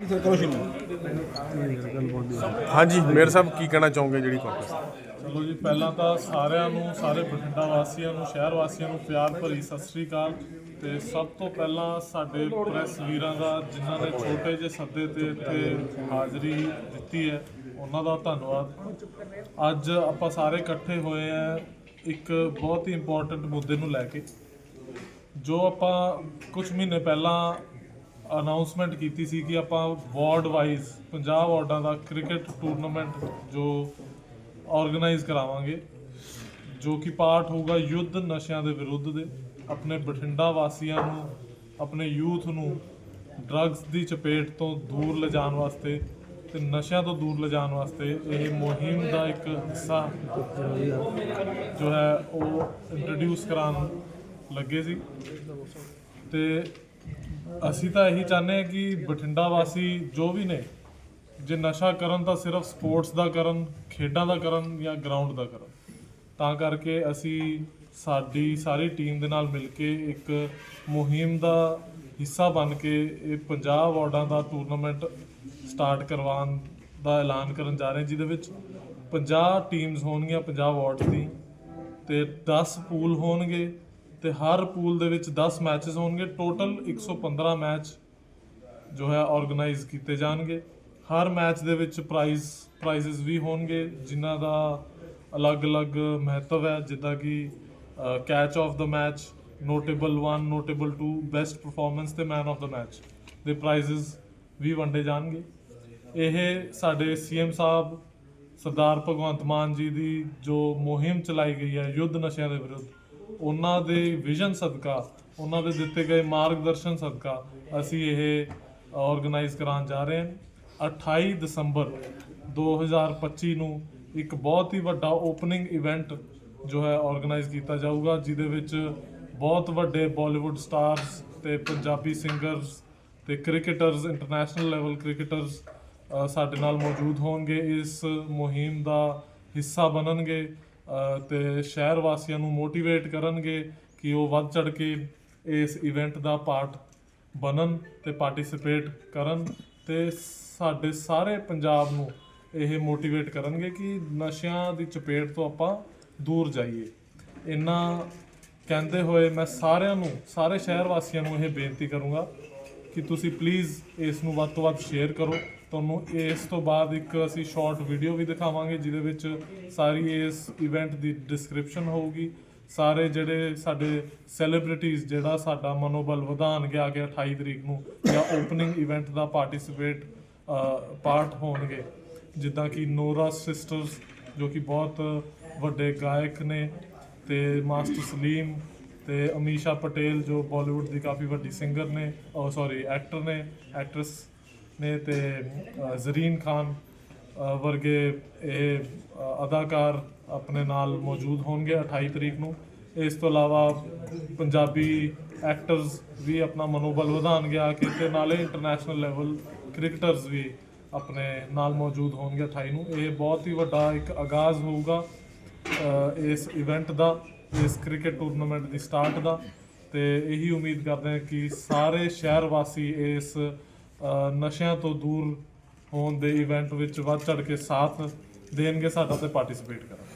ਕਰੋ ਸ਼ੁਰੂ ਹਾਂਜੀ ਮੇਰ ਸਾਹਿਬ, ਕੀ ਕਹਿਣਾ ਚਾਹੋਗੇ ਜਿਹੜੀ ਕਾਂਗਰਸ ਚਲੋ ਜੀ, ਪਹਿਲਾਂ ਤਾਂ ਸਾਰਿਆਂ ਨੂੰ, ਸਾਰੇ ਬਠਿੰਡਾ ਵਾਸੀਆਂ ਨੂੰ, ਸ਼ਹਿਰ ਵਾਸੀਆਂ ਨੂੰ ਪਿਆਰ ਭਰੀ ਸਤਿ ਸ੍ਰੀ ਅਕਾਲ। ਤੇ ਸਭ ਤੋਂ ਪਹਿਲਾਂ ਸਾਡੇ ਪ੍ਰੈਸ ਵੀਰਾਂ ਦਾ, ਜਿਨ੍ਹਾਂ ਨੇ ਛੋਟੇ ਜਿਹੇ ਸੱਦੇ ਤੇ ਇੱਥੇ ਹਾਜ਼ਰੀ ਦਿੱਤੀ ਹੈ, ਉਹਨਾਂ ਦਾ ਧੰਨਵਾਦ। ਅੱਜ ਆਪਾਂ ਸਾਰੇ ਇਕੱਠੇ ਹੋਏ ਆ ਇੱਕ ਬਹੁਤ ਹੀ ਇੰਪੋਰਟੈਂਟ ਮੁੱਦੇ ਨੂੰ ਲੈ ਕੇ, ਜੋ ਆਪਾਂ ਕੁਝ ਮਹੀਨੇ ਪਹਿਲਾਂ ਅਨਾਉਂਸਮੈਂਟ ਕੀਤੀ ਸੀ ਕਿ ਆਪਾਂ ਵਾਰਡ ਵਾਈਜ਼ 50 ਵਾਰਡਾਂ ਦਾ ਕ੍ਰਿਕਟ ਟੂਰਨਾਮੈਂਟ ਜੋ ਆਰਗੇਨਾਈਜ਼ ਕਰਾਵਾਂਗੇ, ਜੋ ਕਿ ਪਾਰਟ ਹੋਊਗਾ ਯੁੱਧ ਨਸ਼ਿਆਂ ਦੇ ਵਿਰੁੱਧ ਦੇ, ਆਪਣੇ ਬਠਿੰਡਾ ਵਾਸੀਆਂ ਨੂੰ, ਆਪਣੇ ਯੂਥ ਨੂੰ ਡਰੱਗਸ ਦੀ ਚਪੇਟ ਤੋਂ ਦੂਰ ਲਿਜਾਣ ਵਾਸਤੇ ਤੇ ਨਸ਼ਿਆਂ ਤੋਂ ਦੂਰ ਲਿਜਾਣ ਵਾਸਤੇ ਇਹ ਮੁਹਿੰਮ ਦਾ ਇੱਕ ਹਿੱਸਾ ਜੋ ਹੈ ਉਹ ਇੰਟਰੋਡਿਊਸ ਕਰਾਉਣ ਲੱਗੇ ਸੀ ਤੇ ਅਸੀਂ ਤਾਂ ਇਹੀ ਚਾਹੁੰਦੇ ਹਾਂ ਕਿ ਬਠਿੰਡਾ ਵਾਸੀ ਜੋ ਵੀ ਨੇ, ਜੇ ਨਸ਼ਾ ਕਰਨ ਤਾਂ ਸਿਰਫ ਸਪੋਰਟਸ ਦਾ ਕਰਨ, ਖੇਡਾਂ ਦਾ ਕਰਨ ਜਾਂ ਗਰਾਊਂਡ ਦਾ ਕਰਨ। ਤਾਂ ਕਰਕੇ ਅਸੀਂ ਸਾਡੀ ਸਾਰੀ ਟੀਮ ਦੇ ਨਾਲ ਮਿਲ ਕੇ ਇੱਕ ਮੁਹਿੰਮ ਦਾ ਹਿੱਸਾ ਬਣ ਕੇ ਇਹ 50 ਵਾਰਡਾਂ ਦਾ ਟੂਰਨਾਮੈਂਟ ਸਟਾਰਟ ਕਰਵਾਉਣ ਦਾ ਐਲਾਨ ਕਰਨ ਜਾ ਰਹੇ ਜਿਹਦੇ ਵਿੱਚ 50 ਟੀਮਸ ਹੋਣਗੀਆਂ 50 ਵਾਰਡਸ ਦੀ ਤੇ 10 ਪੂਲ ਹੋਣਗੇ। ਤੇ ਹਰ ਪੂਲ ਦੇ ਵਿੱਚ 10 ਮੈਚਸ ਹੋਣਗੇ। ਟੋਟਲ 115 ਮੈਚ ਜੋ ਹੈ ਆਰਗੇਨਾਈਜ਼ ਕੀਤੇ ਜਾਣਗੇ। ਹਰ ਮੈਚ ਦੇ ਵਿੱਚ ਪ੍ਰਾਈਜ਼ ਪ੍ਰਾਈਜ਼ਸ ਵੀ ਹੋਣਗੇ, ਜਿਨ੍ਹਾਂ ਦਾ ਅਲੱਗ-ਅਲੱਗ ਮਹੱਤਵ ਹੈ, ਜਿੱਦਾਂ ਕਿ catch of the match notable 1 notable 2 best performance ਤੇ ਮੈਨ ਆਫ ਦਾ ਮੈਚ ਦੇ ਪ੍ਰਾਈਜ਼ਸ ਵੀ ਵੰਡੇ ਜਾਣਗੇ। ਇਹ ਸਾਡੇ ਸੀਐਮ ਸਾਹਿਬ, ਸਰਦਾਰ ਭਗਵੰਤ ਮਾਨ ਜੀ ਦੀ ਜੋ ਮੁਹਿੰਮ ਚਲਾਈ ਗਈ ਹੈ, ਯੁੱਧ ਨਸ਼ਿਆਂ ਦੇ ਵਿਰੁੱਧ ਉਹਨਾਂ ਦੇ ਵਿਜ਼ਨ ਸਦਕਾ, ਉਹਨਾਂ ਦੇ ਦਿੱਤੇ ਗਏ ਮਾਰਗਦਰਸ਼ਨ ਸਦਕਾ ਅਸੀਂ ਇਹ ਆਰਗੇਨਾਈਜ਼ ਕਰਾਉਣ ਜਾ ਰਹੇ ਹਾਂ। 28 ਦਸੰਬਰ 2025 ਨੂੰ ਇੱਕ ਬਹੁਤ ਹੀ ਵੱਡਾ ਓਪਨਿੰਗ ਇਵੈਂਟ ਜੋ ਹੈ ਆਰਗੇਨਾਈਜ਼ ਕੀਤਾ ਜਾਊਗਾ, ਜਿਹਦੇ ਵਿੱਚ ਬਹੁਤ ਵੱਡੇ ਬਾਲੀਵੁੱਡ ਸਟਾਰਸ ਤੇ ਪੰਜਾਬੀ ਸਿੰਗਰਸ ਤੇ ਕ੍ਰਿਕਟਰਸ ਇੰਟਰਨੈਸ਼ਨਲ ਲੈਵਲ ਕ੍ਰਿਕਟਰਸ ਸਾਡੇ ਨਾਲ ਮੌਜੂਦ ਹੋਣਗੇ। ਇਸ ਮੁਹਿੰਮ ਦਾ ਹਿੱਸਾ ਬਣਨਗੇ। ਤੇ ਸ਼ਹਿਰ ਵਾਸੀਆਂ ਨੂੰ ਮੋਟੀਵੇਟ ਕਰਨਗੇ ਕਿ ਉਹ ਵੱਧ ਚੜ ਕੇ ਇਸ ਇਵੈਂਟ ਦਾ ਪਾਰਟ ਬਣਨ ਤੇ ਪਾਰਟਿਸਿਪੇਟ ਕਰਨ ਤੇ ਸਾਡੇ ਸਾਰੇ ਪੰਜਾਬ ਨੂੰ ਇਹ ਮੋਟੀਵੇਟ ਕਰਨਗੇ ਕਿ ਨਸ਼ਿਆਂ ਦੀ ਚਪੇਟ ਤੋਂ ਆਪਾਂ ਦੂਰ ਜਾਈਏ। ਇਹਨਾਂ ਕਹਿੰਦੇ ਹੋਏ ਮੈਂ ਸਾਰਿਆਂ ਨੂੰ, ਸਾਰੇ ਸ਼ਹਿਰ ਵਾਸੀਆਂ ਨੂੰ ਇਹ ਬੇਨਤੀ ਕਰੂੰਗਾ ਕਿ ਤੁਸੀਂ ਪਲੀਜ਼ ਇਸ ਨੂੰ ਵੱਧ ਤੋਂ ਵੱਧ ਸ਼ੇਅਰ ਕਰੋ। ਤੁਹਾਨੂੰ ਇਸ ਤੋਂ ਬਾਅਦ ਇੱਕ ਅਸੀਂ ਸ਼ਾਰਟ ਵੀਡੀਓ ਵੀ ਦਿਖਾਵਾਂਗੇ, ਜਿਹਦੇ ਵਿੱਚ ਸਾਰੀ ਇਸ ਇਵੈਂਟ ਦੀ ਡਿਸਕ੍ਰਿਪਸ਼ਨ ਹੋਊਗੀ। ਸਾਰੇ ਜਿਹੜੇ ਸਾਡੇ ਸੈਲੀਬ੍ਰਿਟੀਜ਼ ਜਿਹੜਾ ਸਾਡਾ ਮਨੋਬਲ ਵਧਾਉਣਗੇ ਆ ਕੇ 28 ਤਰੀਕ ਨੂੰ, ਜਾਂ ਓਪਨਿੰਗ ਇਵੈਂਟ ਦਾ ਪਾਰਟਿਸਿਪੇਟ ਪਾਰਟ ਹੋਣਗੇ। ਜਿੱਦਾਂ ਕਿ ਨੋਰਾ ਸਿਸਟਰਸ ਜੋ ਕਿ ਬਹੁਤ ਵੱਡੇ ਗਾਇਕ ਨੇ, ਤੇ ਮਾਸਟਰ ਸਲੀਮ ਤੇ ਅਮੀਸ਼ਾ ਪਟੇਲ ਜੋ ਬਾਲੀਵੁੱਡ ਦੀ ਕਾਫੀ ਵੱਡੀ ਸਿੰਗਰ ਨੇ ਉਹ ਸੌਰੀ ਐਕਟਰ ਨੇ ਐਕਟਰਸ ਨੇ ਤੇ ਅ, ਜ਼ਰੀਨ ਖਾਨ ਅ, ਵਰਗੇ ਇਹ ਅ, ਅਦਾਕਾਰ ਆਪਣੇ ਨਾਲ ਮੌਜੂਦ ਹੋਣਗੇ 28 ਤਰੀਕ ਨੂੰ। ਇਸ ਤੋਂ ਇਲਾਵਾ ਪੰਜਾਬੀ ਐਕਟਰਸ ਵੀ ਆਪਣਾ ਮਨੋਬਲ ਵਧਾਉਣਗੇ ਆ ਕੇ ਤੇ ਨਾਲੇ ਇੰਟਰਨੈਸ਼ਨਲ ਲੈਵਲ ਕ੍ਰਿਕਟਰਸ ਵੀ ਆਪਣੇ ਨਾਲ ਮੌਜੂਦ ਹੋਣਗੇ 28 ਨੂੰ। ਇਹ ਬਹੁਤ ਹੀ ਵੱਡਾ ਇੱਕ ਆਗਾਜ਼ ਹੋਊਗਾ ਅ, ਇਸ ਇਵੈਂਟ ਦਾ। ਇਸ ਕ੍ਰਿਕਟ ਟੂਰਨਾਮੈਂਟ ਦੀ ਸਟਾਰਟ ਦਾ ਤੇ ਇਹੀ ਉਮੀਦ ਕਰਦੇ ਹਾਂ ਕਿ ਸਾਰੇ ਸ਼ਹਿਰ ਵਾਸੀ ਇਸ ਨਸ਼ਿਆਂ ਤੋਂ ਦੂਰ ਹੋਣ ਦੇ ਇਵੈਂਟ ਵਿੱਚ ਵੱਧ ਚੜ ਕੇ ਸਾਥ ਦੇਣਗੇ, ਸਾਡਾ ਤੇ ਪਾਰਟਿਸਿਪੇਟ ਕਰਨ।